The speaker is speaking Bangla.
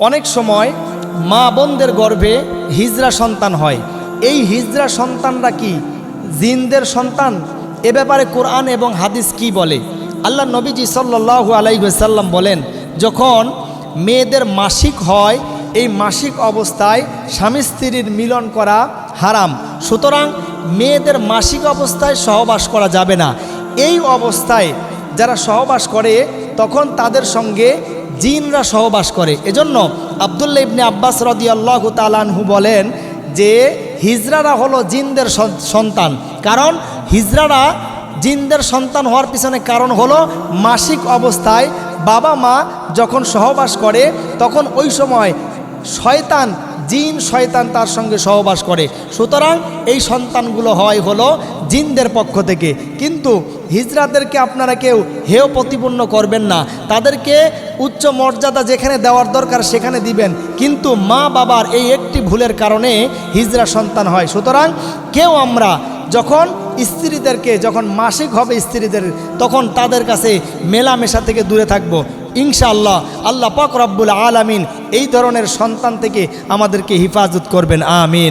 অনেক সময় মা বোনদের গর্ভে হিজরা সন্তান হয়। এই হিজরা সন্তানরা কি জিনদের সন্তান? এ ব্যাপারে কোরআন এবং হাদিস কি বলে? আল্লাহ নবীজি সাল্লাহু আলাইসাল্লাম বলেন, যখন মেয়েদের মাসিক হয়, এই মাসিক অবস্থায় স্বামী স্ত্রীর মিলন করা হারাম। সুতরাং মেয়েদের মাসিক অবস্থায় সহবাস করা যাবে না। এই অবস্থায় যারা সহবাস করে, তখন তাদের সঙ্গে জিনরা সহবাস করে। এজন্য আবদুল্লা ইবনে আব্বাস রদি আল্লাহ তালানহু বলেন যে, হিজরারা হলো জিনদের সন্তান। কারণ হিজরারা জিনদের সন্তান হওয়ার পিছনে কারণ হলো মাসিক অবস্থায় বাবা মা যখন সহবাস করে, তখন ওই সময় শয়তান, জিন শয়তান তার সঙ্গে সহবাস করে। সুতরাং এই সন্তানগুলো হয় হলো জিনদের পক্ষ থেকে। কিন্তু হিজরাদেরকে আপনারা কেউ হেয় প্রতিপন্ন করবেন না। তাদেরকে উচ্চ মর্যাদা যেখানে দেওয়ার দরকার সেখানে দিবেন। কিন্তু মা বাবার এই একটি ভুলের কারণে হিজরা সন্তান হয়। সুতরাং কেউ আমরা যখন স্ত্রীদেরকে, যখন মাসিক হবে স্ত্রীদের, তখন তাদের কাছে মেলামেশা থেকে দূরে থাকব। ইনশাআল্লাহ আল্লাহ পাক রব্বুল আলামিন এই ধরনের সন্তান থেকে আমাদেরকে হিফাজত করবেন। আমিন।